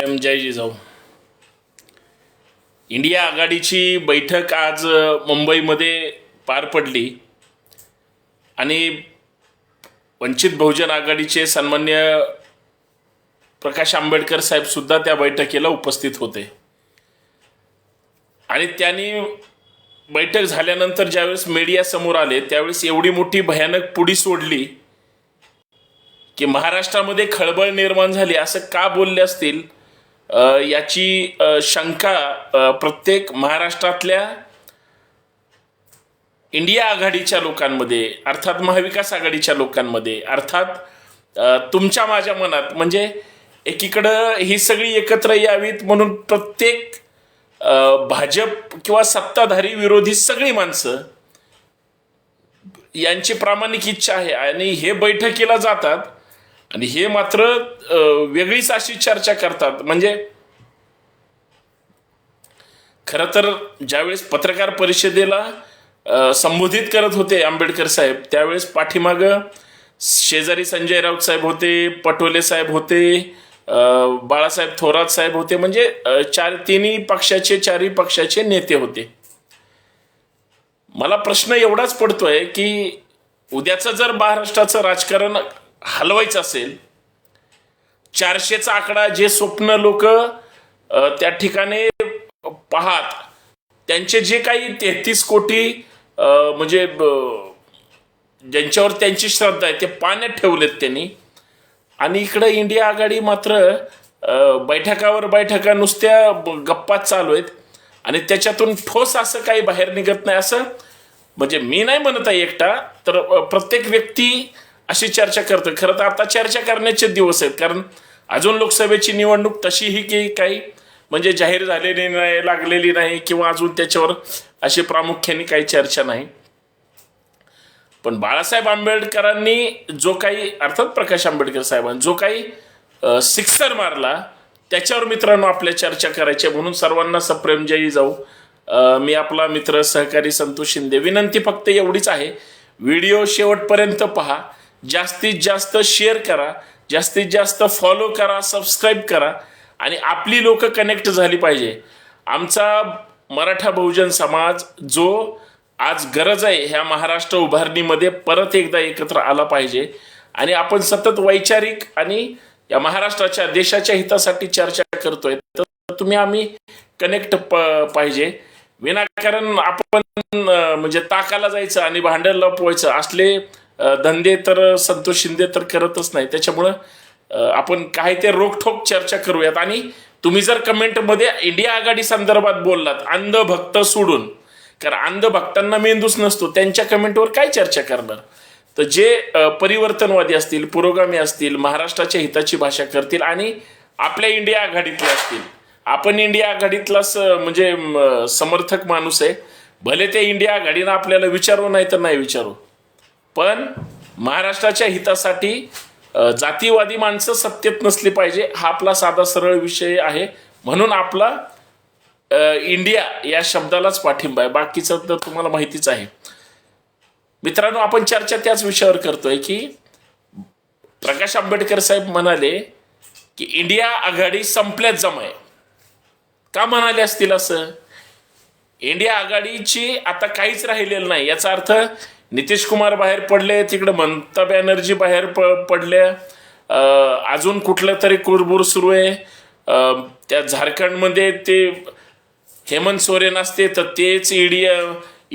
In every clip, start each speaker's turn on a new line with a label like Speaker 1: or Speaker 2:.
Speaker 1: Time जय Jijau. India आघाडीची बैठक आज मुंबईमध्ये पार पडली. आणि वंचित बहुजन आघाडीचे सन्मान्य प्रकाश आंबेडकर साहेब सुद्धा त्या बैठकीला उपस्थित होते. आणि त्यांनी बैठक झाल्यानंतर ज्यावेळेस मीडिया समोर आले त्यावेळेस एवढी मोठी भयानक पुडी सोडली की महाराष्ट्रामध्ये खळबळ निर्माण झाली असं का बोलले असतील? याची शंका प्रत्येक महाराष्ट्रातल्या इंडिया आघाडीच्या लोकांमध्ये अर्थात महाविकास आघाडीच्या लोकांमध्ये अर्थात तुमच्या माझ्या मनात म्हणजे एकीकडं ही सगळी एकत्र यावीत म्हणून प्रत्येक भाजप किंवा सत्ताधारी विरोधी सगळी माणसं यांची प्रामाणिक इच्छा आहे आणि हे बैठकीला जातात. आणि हे मात्र वेगळीच अशी चर्चा करतात. म्हणजे खरं तर ज्यावेळेस पत्रकार परिषदेला संबोधित करत होते आंबेडकर साहेब त्यावेळेस पाठीमाग शेजारी संजय राऊत साहेब होते पटोले साहेब होते बाळासाहेब थोरात साहेब होते म्हणजे चार तिन्ही पक्षाचे चारही पक्षाचे नेते होते. मला प्रश्न एवढाच पडतोय की उद्याचं जर महाराष्ट्राचं राजकारण हलवायचं असेल चारशेचा आकडा जे स्वप्न लोक त्या ठिकाणी पाहात त्यांचे जे काही तेहतीस कोटी म्हणजे ज्यांच्यावर त्यांची श्रद्धा आहे ते पाण्यात ठेवलेत त्यांनी. आणि इकडं इंडिया आघाडी मात्र बैठकावर बैठका नुसत्या गप्पा चालू आहेत. आणि त्याच्यातून ठोस असं काही बाहेर निघत नाही असं म्हणजे मी नाही म्हणत आहे एकटा तर प्रत्येक व्यक्ती अशी चर्चा करतो खरं तर आता चर्चा करण्याचे दिवस आहेत. कारण अजून लोकसभेची निवडणूक तशीही की काही म्हणजे जाहीर झालेली नाही लागलेली नाही किंवा अजून त्याच्यावर अशी प्रामुख्याने काही चर्चा नाही. पण बाळासाहेब आंबेडकरांनी जो काही अर्थात प्रकाश आंबेडकर साहेबांनी जो काही सिक्सर मारला त्याच्यावर मित्रांनो आपल्या चर्चा करायची आहे. म्हणून सर्वांना सप्रेम जयी जाऊ मी आपला मित्र सहकारी संतोष शिंदे. विनंती फक्त एवढीच आहे. व्हिडिओ शेवटपर्यंत पहा. जास्तीत जास्त शेअर करा जास्तीत जास्त फॉलो करा सबस्क्राईब करा आणि आपली लोक कनेक्ट झाली पाहिजे. आमचा मराठा बहुजन समाज जो आज गरज आहे ह्या महाराष्ट्र उभारणीमध्ये परत एकदा एकत्र आला पाहिजे. आणि आपण सतत वैचारिक आणि या महाराष्ट्राच्या देशाच्या हितासाठी चर्चा करतोय तर तुम्ही आम्ही कनेक्ट पाहिजे. विनाकारण आपण म्हणजे ताकाला जायचं आणि भांडण लपवायचं असले धंदे तर संतोष शिंदे तर करतच नाही. त्याच्यामुळं आपण काय ते रोखठोक चर्चा करूयात. आणि तुम्ही जर कमेंटमध्ये इंडिया आघाडी संदर्भात बोललात अंधभक्त सोडून कारण अंधभक्तांना मेंदूच नसतो त्यांच्या कमेंटवर काय चर्चा करणार? तर जे परिवर्तनवादी असतील पुरोगामी असतील महाराष्ट्राच्या हिताची भाषा करतील आणि आपल्या इंडिया आघाडीतले असतील. आपण इंडिया आघाडीतलाच म्हणजे समर्थक माणूस आहे. भले ते इंडिया आघाडीनं आपल्याला विचारू नाही तर नाही विचारू पण महाराष्ट्राच्या हितासाठी जातीवादी माणसं सत्तेत नसली पाहिजे हा आपला साधा सरळ विषय आहे. म्हणून आपला इंडिया या शब्दालाच पाठिंबा आहे. बाकीचं तर तुम्हाला माहितीच आहे. मित्रांनो आपण चर्चा त्याच विषयावर करतोय की प्रकाश आंबेडकर साहेब म्हणाले की इंडिया आघाडी संपल्यात जमाय. का म्हणाले असतील असं? इंडिया आघाडीची आता काहीच राहिलेलं नाही. याचा अर्थ नितीश कुमार बाहेर पडले तिकडे ममता बॅनर्जी बाहेर प पडल्या. अजून कुठलं तरी कुरबुर सुरू आहे. त्या झारखंडमध्ये ते हेमंत सोरेन असते तर तेच ईडी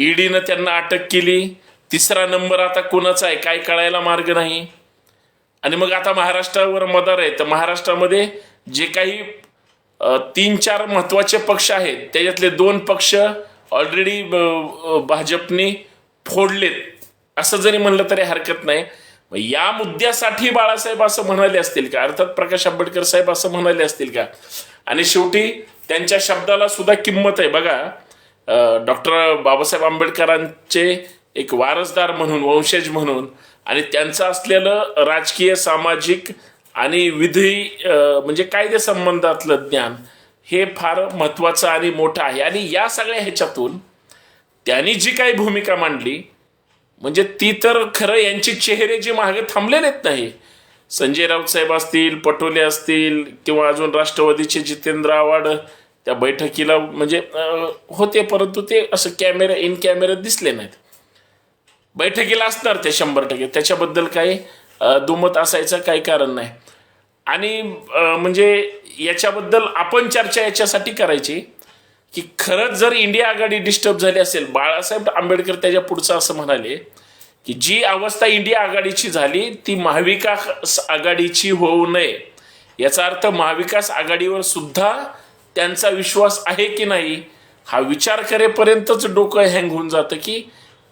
Speaker 1: ईडीनं त्यांना अटक केली. तिसरा नंबर आता कोणाचा आहे काय कळायला मार्ग नाही. आणि मग आता महाराष्ट्रावर मदार आहे तर महाराष्ट्रामध्ये जे काही तीन चार महत्त्वाचे पक्ष आहेत त्याच्यातले दोन पक्ष ऑलरेडी भाजपने फोडलेत. असं जरी म्हणलं तरी हरकत नाही. या मुद्द्यासाठी बाळासाहेब असं म्हणाले असतील का? अर्थात प्रकाश आंबेडकर साहेब असं म्हणाले असतील का? आणि शेवटी त्यांच्या शब्दाला सुद्धा किंमत आहे. बघा डॉक्टर बाबासाहेब आंबेडकरांचे एक वारसदार म्हणून वंशज म्हणून आणि त्यांचं असलेलं राजकीय सामाजिक आणि विधी म्हणजे कायदे संबंधातलं ज्ञान हे फार महत्वाचं आणि मोठं आहे. आणि या सगळ्या ह्याच्यातून त्यांनी जी काही भूमिका मांडली म्हणजे ती तर खरं यांचे चेहरे जे मागे थांबलेले आहेत नाही. संजय राऊत साहेब असतील पटोले असतील किंवा अजून राष्ट्रवादीचे जितेंद्र आव्हाड त्या बैठकीला म्हणजे होते परंतु ते असं कॅमेरा इन कॅमेऱ्यात दिसले नाहीत. बैठकीला असणार ते शंभर टक्के. त्याच्याबद्दल काही दुमत असायचं काही कारण नाही. आणि म्हणजे याच्याबद्दल आपण चर्चा याच्यासाठी करायची की खरंच जर इंडिया आघाडी डिस्टर्ब झाली असेल बाळासाहेब आंबेडकर त्याच्या पुढचं असं म्हणाले की जी अवस्था इंडिया आघाडीची झाली ती महाविकास आघाडीची होऊ नये. याचा अर्थ महाविकास आघाडीवर सुद्धा त्यांचा विश्वास आहे की नाही हा विचार करेपर्यंतच डोकं हँग होऊन जातं की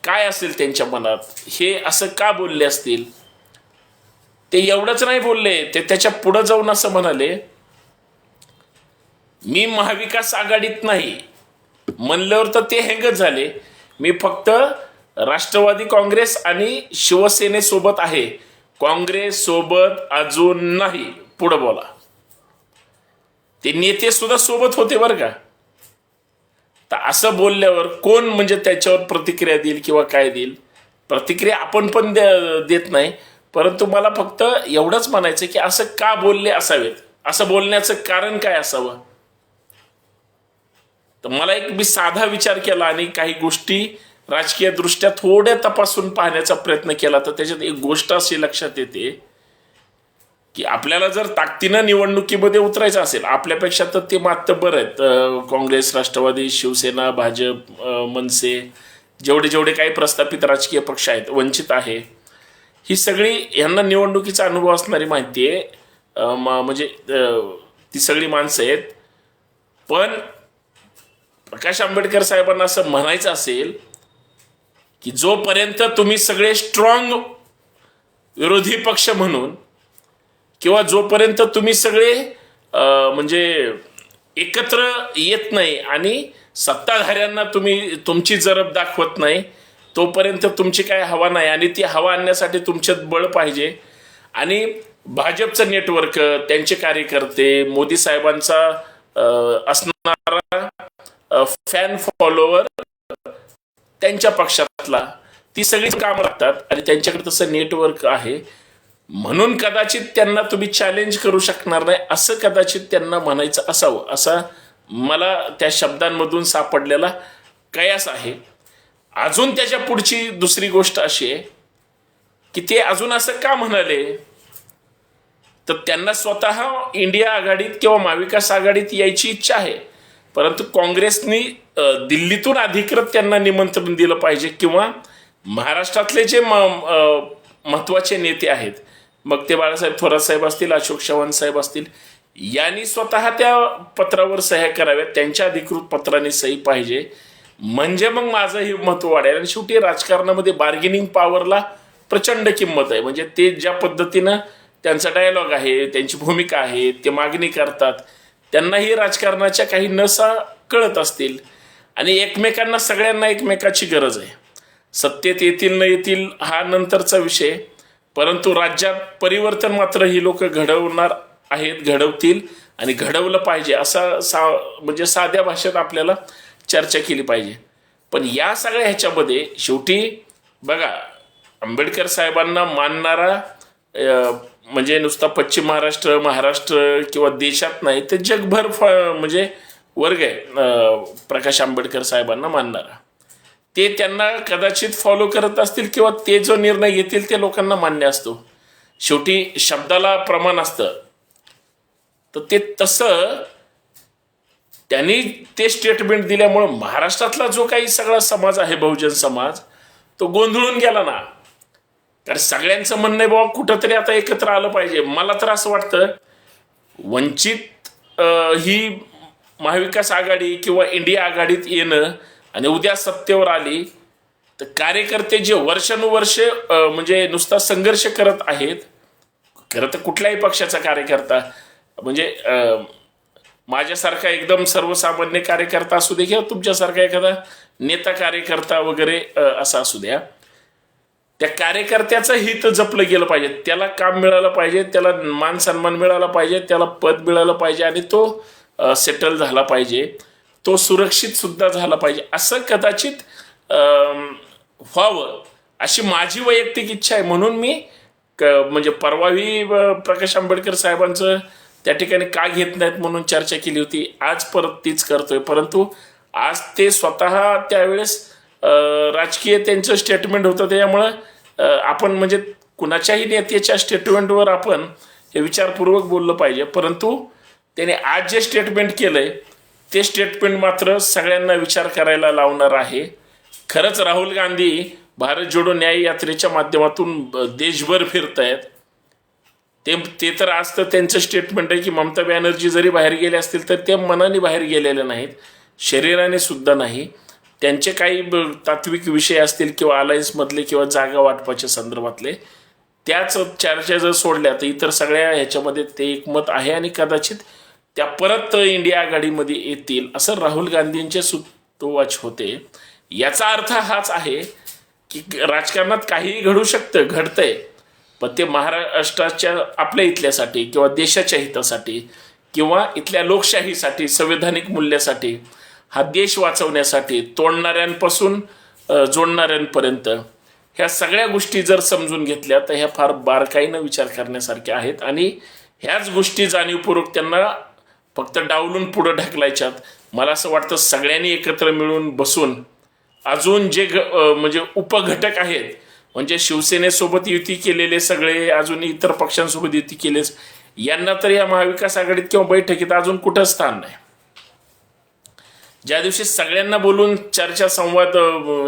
Speaker 1: काय असेल त्यांच्या मनात? हे असं का बोलले असतील? ते एवढंच नाही बोलले ते त्याच्या पुढं जाऊन असं म्हणाले मी महाविकास आघाडीत नाही. म्हणल्यावर तर ते हँगच झाले. मी फक्त राष्ट्रवादी काँग्रेस आणि शिवसेनेसोबत आहे. काँग्रेस सोबत अजून नाही. पुढं बोला. ते नेते सुद्धा सोबत होते बरं का? तर असं बोलल्यावर कोण म्हणजे त्याच्यावर प्रतिक्रिया देईल किंवा काय देईल? प्रतिक्रिया आपण पण दे- देत नाही. परंतु मला फक्त एवढंच म्हणायचं की असं का बोलले असावेत? असं बोलण्याचं कारण काय असावं? तर मला एक मी साधा विचार केला आणि काही गोष्टी राजकीय दृष्ट्या थोड्या तपासून पाहण्याचा प्रयत्न केला. तर त्याच्यात एक गोष्ट अशी लक्षात येते की आपल्याला जर ताकदीनं निवडणुकीमध्ये उतरायचं असेल आपल्यापेक्षा तर ते मात्र बरं आहेत. काँग्रेस राष्ट्रवादी शिवसेना भाजप मनसे जेवढे जेवढे काही प्रस्थापित राजकीय पक्ष आहेत वंचित आहे ही सगळी यांना निवडणुकीचा अनुभव असणारी माहिती आहे. म्हणजे ती सगळी माणसं आहेत. पण प्रकाश आंबेडकर साहेबांना असं म्हणायचं असेल की जोपर्यंत तुम्ही सगळे स्ट्रॉंग विरोधी पक्ष म्हणून किंवा जोपर्यंत तुम्ही सगळे म्हणजे एकत्र येत नाही आणि सत्ताधाऱ्यांना तुम्ही तुमची जरब दाखवत नाही तोपर्यंत तुमची काय हवा नाही आणि ती हवा आणण्यासाठी तुमच्यात बळ पाहिजे. आणि भाजपचं नेटवर्क त्यांचे कार्यकर्ते मोदी साहेबांचा असणारा फॅन फॉलोवर त्यांच्या पक्षातला. ती सगळी काम लागतात आणि त्यांच्याकडे तसं नेटवर्क आहे. म्हणून कदाचित त्यांना तुम्ही चॅलेंज करू शकणार नाही असं कदाचित त्यांना म्हणायचं असावं. असा मला त्या शब्दांमधून सापडलेला कयास आहे. अजून त्याच्या पुढची दुसरी गोष्ट अशी आहे की ते अजून असं का म्हणाले? तर त्यांना स्वतः इंडिया आघाडीत किंवा महाविकास आघाडीत यायची इच्छा आहे. परंतु काँग्रेसनी दिल्लीतून अधिकृत त्यांना निमंत्रण दिलं पाहिजे किंवा महाराष्ट्रातले जे म महत्त्वाचे नेते आहेत मग ते बाळासाहेब थोरात साहेब असतील अशोक चव्हाण साहेब असतील यांनी स्वतः त्या पत्रावर सह्या कराव्यात त्यांच्या अधिकृत पत्राने सही पाहिजे. म्हणजे मग माझं हे महत्त्व वाढेल. आणि शेवटी राजकारणामध्ये बार्गेनिंग पॉवरला प्रचंड किंमत आहे. म्हणजे ते ज्या पद्धतीनं त्यांचा डायलॉग आहे त्यांची भूमिका आहे ते मागणी करतात त्यांनाही राजकारणाच्या काही नसा कळत असतील. आणि एकमेकांना सगळ्यांना एकमेकाची गरज आहे. सत्तेत येतील न येतील हा नंतरचा विषय. परंतु राज्यात परिवर्तन मात्र ही लोक घडवणार आहेत घडवतील आणि घडवलं पाहिजे असा सा म्हणजे साध्या भाषेत आपल्याला चर्चा केली पाहिजे. पण या सगळ्या ह्याच्यामध्ये शेवटी बघा आंबेडकर साहेबांना मानणारा म्हणजे नुसता पश्चिम महाराष्ट्र महाराष्ट्र किंवा देशात नाही तर जगभर फ म्हणजे वर्ग आहे प्रकाश आंबेडकर साहेबांना मानणारा. ते त्यांना कदाचित फॉलो करत असतील किंवा ते जो निर्णय घेतील ते लोकांना मान्य असतो. शेवटी शब्दाला प्रमाण असतं. तर ते तसं त्यांनी ते स्टेटमेंट दिल्यामुळं महाराष्ट्रातला जो काही सगळा समाज आहे बहुजन समाज तो गोंधळून गेला ना. तर सगळ्यांचं म्हणणं आहे बाबा कुठंतरी आता एकत्र आलं पाहिजे. मला तर असं वाटतं वंचित ही महाविकास आघाडी किंवा इंडिया आघाडीत येणं आणि उद्या सत्तेवर आली तर कार्यकर्ते जे वर्षानुवर्ष म्हणजे नुसता संघर्ष करत आहेत खरं तर कुठल्याही पक्षाचा कार्यकर्ता म्हणजे माझ्यासारखा एकदम सर्वसामान्य कार्यकर्ता असू दे किंवा तुमच्यासारखा एखादा नेता कार्यकर्ता वगैरे असा असू द्या. त्या कार्यकर्त्याचं हित जपलं गेलं पाहिजे. त्याला काम मिळालं पाहिजे त्याला मान सन्मान मिळाला पाहिजे त्याला पद मिळालं पाहिजे आणि तो सेटल झाला पाहिजे. तो सुरक्षित सुद्धा झाला पाहिजे. असं कदाचित व्हावं अशी माझी वैयक्तिक इच्छा आहे. म्हणून मी क म्हणजे परवाही प्रकाश आंबेडकर साहेबांचं त्या ठिकाणी का घेत नाहीत म्हणून चर्चा केली होती. आज परत तीच करतोय. परंतु आज ते स्वतः त्यावेळेस राजकीय त्यांचं स्टेटमेंट होतं त्याच्यामुळं आपण म्हणजे कुणाच्याही नेत्याच्या स्टेटमेंटवर आपण हे विचारपूर्वक बोललं पाहिजे. परंतु त्याने आज जे स्टेटमेंट केलंय ते स्टेटमेंट मात्र सगळ्यांना विचार करायला लावणार आहे. खरंच राहुल गांधी भारत जोडो न्याय यात्रेच्या माध्यमातून देशभर फिरत आहेत ते ते तर आज तर त्यांचं स्टेटमेंट आहे की ममता बॅनर्जी जरी बाहेर गेले असतील तर ते मनाने बाहेर गेलेले नाहीत. शरीराने सुद्धा नाही. त्यांचे काही तात्विक विषय असतील किंवा अलायन्समधले किंवा जागा वाटपाच्या संदर्भातले त्याच चर्चा जर सोडल्या तर इतर सगळ्या ह्याच्यामध्ये ते एकमत आहे आणि कदाचित त्या परत इंडिया आघाडीमध्ये येतील असं राहुल गांधींचे सुतोवाच होते. याचा अर्थ हाच आहे की राजकारणात काहीही घडू शकतं घडतंय पण ते महाराष्ट्राच्या आपल्या इथल्यासाठी किंवा देशाच्या हितासाठी किंवा इथल्या लोकशाहीसाठी संवैधानिक मूल्यासाठी हा देश वाचवण्यासाठी तोडणाऱ्यांपासून जोडणाऱ्यांपर्यंत ह्या सगळ्या गोष्टी जर समजून घेतल्या तर ह्या फार बारकाईनं विचार करण्यासारख्या आहेत. आणि ह्याच गोष्टी जाणीवपूर्वक त्यांना फक्त डावलून पुढं ढकलायच्यात. मला असं वाटतं सगळ्यांनी एकत्र मिळून बसून अजून जे घ- म्हणजे उपघटक आहेत म्हणजे शिवसेनेसोबत युती केलेले सगळे अजून इतर पक्षांसोबत युती केले यांना तर या महाविकास आघाडीत किंवा बैठकीत अजून कुठं स्थान नाही. ज्या दिवशी सगळ्यांना बोलून चर्चा संवाद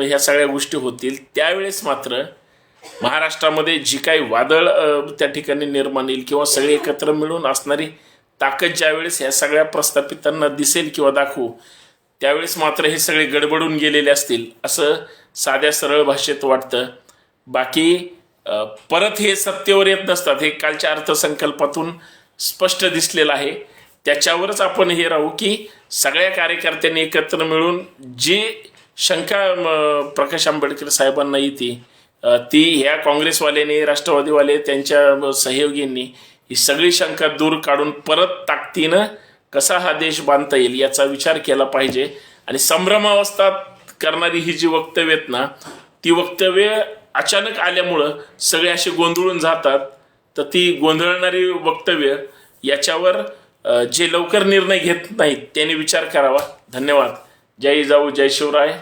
Speaker 1: ह्या सगळ्या गोष्टी होतील त्यावेळेस मात्र महाराष्ट्रामध्ये जी काही वादळ त्या ठिकाणी निर्माण येईल किंवा सगळे एकत्र मिळून असणारी ताकद ज्यावेळेस ह्या सगळ्या प्रस्थापितांना दिसेल किंवा दाखवू त्यावेळेस मात्र हे सगळे गडबडून गेलेले असतील असं साध्या सरळ भाषेत वाटतं. बाकी परत हे सत्तेवर येत नसतात हे कालच्या अर्थसंकल्पातून स्पष्ट दिसलेलं आहे. त्याच्यावरच आपण हे राहू की सगळ्या कार्यकर्त्यांनी एकत्र मिळून जी शंका प्रकाश आंबेडकर साहेबांना येते ती ह्या काँग्रेसवाल्यांनी राष्ट्रवादीवाले त्यांच्या सहयोगींनी ही सगळी शंका दूर काढून परत ताकदीनं कसा हा देश बांधता येईल याचा विचार केला पाहिजे. आणि संभ्रमावस्था करणारी ही जी वक्तव्य आहेत ना ती वक्तव्य अचानक आल्यामुळं सगळे असे गोंधळून जातात. तर ती गोंधळणारी वक्तव्य याच्यावर जे लवकर निर्णय घेत नाहीत त्यांनी विचार करावा. धन्यवाद. जय जाऊ जय शिवराय.